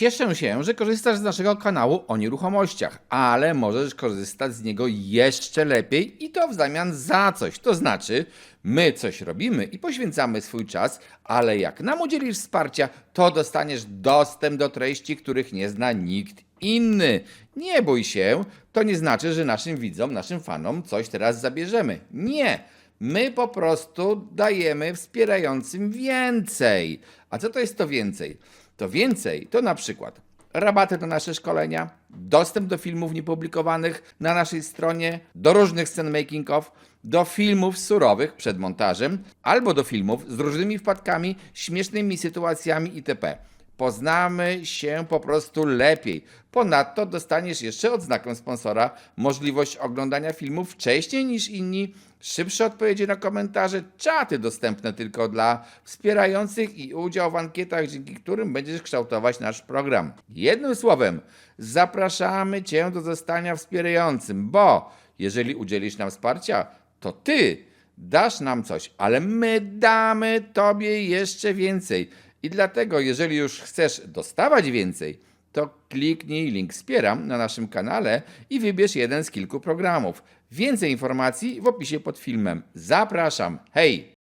Cieszę się, że korzystasz z naszego kanału o nieruchomościach, ale możesz korzystać z niego jeszcze lepiej i to w zamian za coś. To znaczy, my coś robimy i poświęcamy swój czas, ale jak nam udzielisz wsparcia, to dostaniesz dostęp do treści, których nie zna nikt inny. Nie bój się, to nie znaczy, że naszym widzom, naszym fanom coś teraz zabierzemy. Nie. My po prostu dajemy wspierającym więcej. A co to jest to więcej? To więcej to na przykład rabaty na nasze szkolenia, dostęp do filmów niepublikowanych na naszej stronie, do różnych scen making of, do filmów surowych przed montażem, albo do filmów z różnymi wpadkami, śmiesznymi sytuacjami itp. Poznamy się po prostu lepiej. Ponadto dostaniesz jeszcze odznakę sponsora możliwość oglądania filmów wcześniej niż inni, szybsze odpowiedzi na komentarze, czaty dostępne tylko dla wspierających i udział w ankietach, dzięki którym będziesz kształtować nasz program. Jednym słowem, zapraszamy Cię do zostania wspierającym, bo jeżeli udzielisz nam wsparcia, to Ty dasz nam coś, ale my damy Tobie jeszcze więcej. I dlatego, jeżeli już chcesz dostawać więcej, to kliknij link Wspieram na naszym kanale i wybierz jeden z kilku programów. Więcej informacji w opisie pod filmem. Zapraszam. Hej!